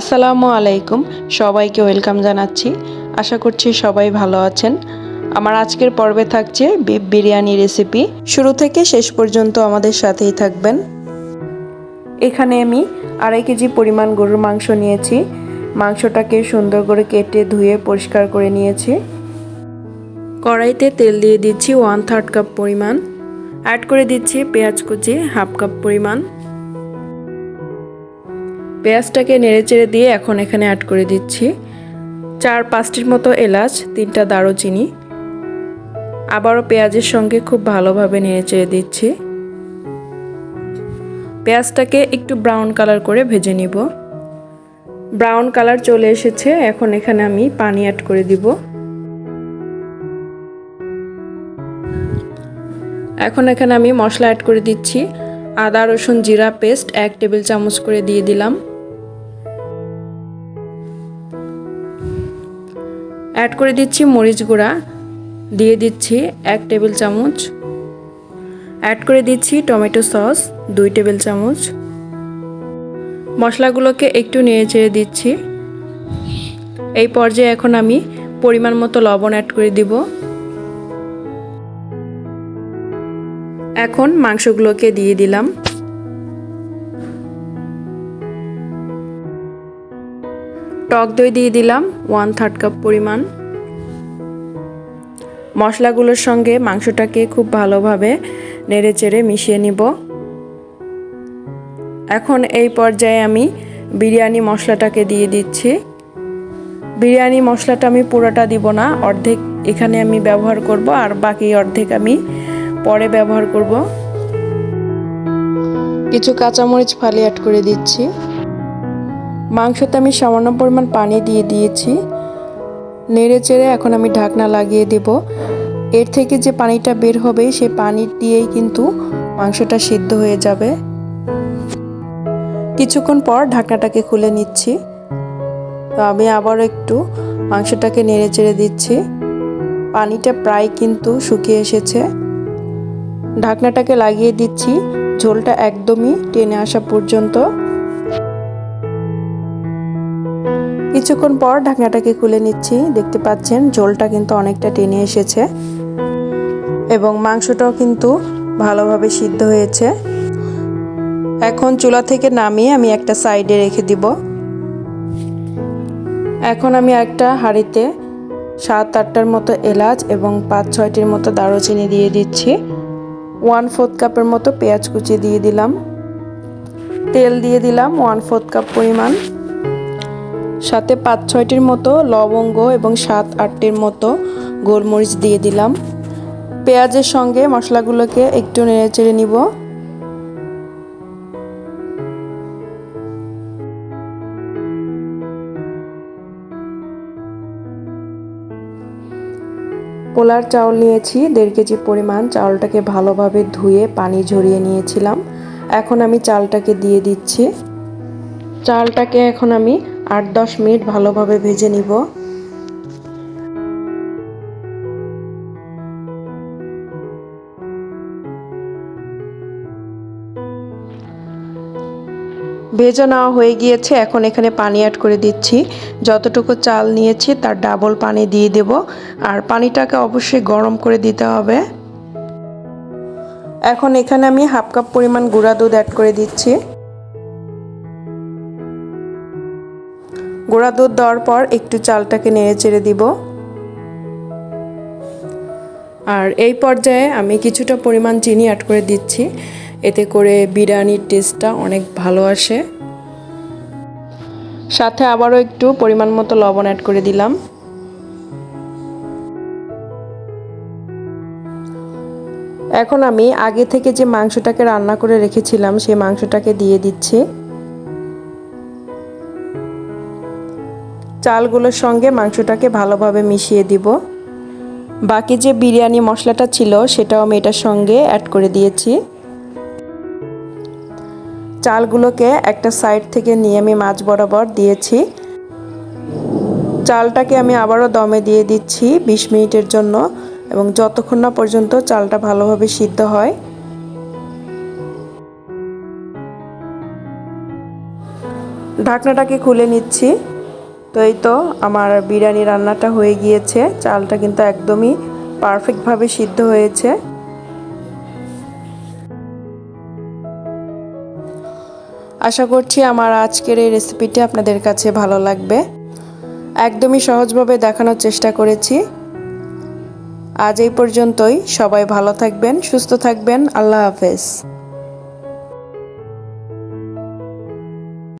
আসসালামু আলাইকুম, সবাইকে ওয়েলকাম জানাচ্ছি। আশা করছি সবাই ভালো আছেন। আমার আজকের পর্বে থাকছে বিফ বিরিয়ানি রেসিপি। শুরু থেকে শেষ পর্যন্ত আমাদের সাথেই থাকবেন। এখানে আমি আড়াই কেজি পরিমাণ গরুর মাংস নিয়েছি। মাংসটাকে সুন্দর করে কেটে ধুয়ে পরিষ্কার করে নিয়েছি। কড়াইতে তেল দিয়ে দিচ্ছি ওয়ান থার্ড কাপ পরিমাণ। অ্যাড করে দিচ্ছি পেঁয়াজ কুচি হাফ কাপ পরিমাণ। পেঁয়াজটাকে নেড়েচেড়ে দিয়ে এখন এখানে অ্যাড করে দিচ্ছি। চার পাঁচটির মতো এলাচ, তিনটা দারুচিনি। আবারও পেঁয়াজের সঙ্গে খুব ভালোভাবে নেড়েচেড়ে দিচ্ছি। পেঁয়াজটাকে একটু ব্রাউন কালার করে ভেজে নিব। ব্রাউন কালার চলে এসেছে, এখন এখানে আমি পানি অ্যাড করে দিব। এখন এখানে আমি মশলা অ্যাড করে দিচ্ছি। আদা, রসুন, জিরা পেস্ট এক টেবিল চামচ করে দিয়ে দিলাম। অ্যাড করে দিচ্ছি মরিচ গুঁড়া। দিয়ে দিচ্ছি এক টেবিল চামচ। অ্যাড করে দিচ্ছি টমেটো সস, দুই টেবিল চামচ। মশলাগুলোকে একটু নেড়ে চেড়ে দিচ্ছি। এই পর্যায়ে এখন আমি পরিমাণ মতো লবণ অ্যাড করে দিব। এখন মাংসগুলোকে দিয়ে দিলাম। টক দই দিয়ে দিলাম ওয়ান থার্ড কাপ পরিমাণ। মশলাগুলোর সঙ্গে মাংসটাকে খুব ভালোভাবে নেড়ে চেড়ে মিশিয়ে নিব। এখন এই পর্যায়ে আমি বিরিয়ানি মশলাটাকে দিয়ে দিচ্ছি। বিরিয়ানি মশলাটা আমি পুরোটা দিব না, অর্ধেক এখানে আমি ব্যবহার করব আর বাকি অর্ধেক আমি পরে ব্যবহার করব। কিছু কাঁচামরিচ ফালি অ্যাড করে দিচ্ছি। মাংসতে আমি সামান্য পরিমাণ পানি দিয়ে দিয়েছি। নেড়ে চেড়ে এখন আমি ঢাকনা লাগিয়ে দেব। এর থেকে যে পানিটা বের হবে, সে পানি দিয়েই কিন্তু মাংসটা সিদ্ধ হয়ে যাবে। কিছুক্ষণ পর ঢাকনাটাকে খুলে নিচ্ছি। তো আমি আবার একটু মাংসটাকে নেড়ে চেড়ে দিচ্ছি। পানিটা প্রায় কিন্তু শুকিয়ে এসেছে। ঢাকনাটাকে লাগিয়ে দিচ্ছি। ঝোলটা একদমই টেনে আসা পর্যন্ত। কিছুক্ষণ পর ঢাকনাটাকে খুলে নিচ্ছি। দেখতে পাচ্ছেন, ঝোলটা কিন্তু অনেকটা টেনে এসেছে এবং মাংসটাও কিন্তু ভালোভাবে সিদ্ধ হয়েছে। এখন চুলা থেকে নামিয়ে আমি একটা সাইডে রেখে দিব। এখন আমি একটা হাঁড়িতে সাত আটটার মতো এলাচ এবং পাঁচ ছয়টির মতো দারুচিনি দিয়ে দিচ্ছি। ওয়ান ফোর্থ কাপের মতো পেঁয়াজ কুচি দিয়ে দিলাম। তেল দিয়ে দিলাম ওয়ান ফোর্থ কাপ পরিমাণ। সাথে পাঁচ ছয়টির মতো লবঙ্গ এবং সাত আটটির মতো গোলমরিচ দিয়ে দিলাম। পেঁয়াজের সঙ্গে মশলাগুলোকে একটু নেড়ে চেড়ে নিব। পোলার চাউল নিয়েছি, দেড় কেজি পরিমাণ। চাউলটাকে ভালোভাবে ধুয়ে পানি ঝরিয়ে নিয়েছিলাম। এখন আমি চালটাকে দিয়ে দিচ্ছি। চালটাকে এখন আমি আট দশ মিনিট ভালোভাবে ভেজে নিব। ভেজে নেওয়া হয়ে গিয়েছে, এখন এখানে পানি অ্যাড করে দিচ্ছি। যতটুকু চাল নিয়েছি, তার ডাবল পানি দিয়ে দেব। আর পানিটাকে অবশ্যই গরম করে দিতে হবে। এখন এখানে আমি হাফ কাপ পরিমাণ গুঁড়া দুধ অ্যাড করে দিচ্ছি। গুঁড়া দুধ দেওয়ার পর একটু চালটাকে নেড়ে চেড়ে দিব। আর এই পর্যায়ে আমি কিছুটা পরিমাণ চিনি অ্যাড করে দিচ্ছি। এতে করে বিরিয়ানির টেস্টটা অনেক ভালো আসে। সাথে আবারও একটু পরিমাণ মতো লবণ অ্যাড করে দিলাম। এখন আমি আগে থেকে যে মাংসটাকে রান্না করে রেখেছিলাম, সেই মাংসটাকে দিয়ে দিচ্ছি। চালগুলোর সঙ্গে মাংসটাকে ভালোভাবে মিশিয়ে দিব। বাকি যে বিরিয়ানি মশলাটা ছিল, সেটাও আমি এটার সঙ্গে অ্যাড করে দিয়েছি। চালগুলোকে একটা সাইড থেকে নিয়ে আমি মাছ বরাবর দিয়েছি। চালটাকে আমি আবারও দমে দিয়ে দিচ্ছি বিশ মিনিটের জন্য এবং যতক্ষণ না পর্যন্ত চালটা ভালোভাবে সিদ্ধ হয়। ঢাকনাটাকে খুলে নিচ্ছি। তো এই তো আমার বিরিয়ানি রান্নাটা হয়ে গিয়েছে। চালটা কিন্তু একদমই পারফেক্টভাবে সিদ্ধ হয়েছে। আশা করছি আমার আজকের এই রেসিপিটি আপনাদের কাছে ভালো লাগবে। একদমই সহজভাবে দেখানোর চেষ্টা করেছি। আজ এই পর্যন্তই। সবাই ভালো থাকবেন, সুস্থ থাকবেন। আল্লাহ হাফেজ।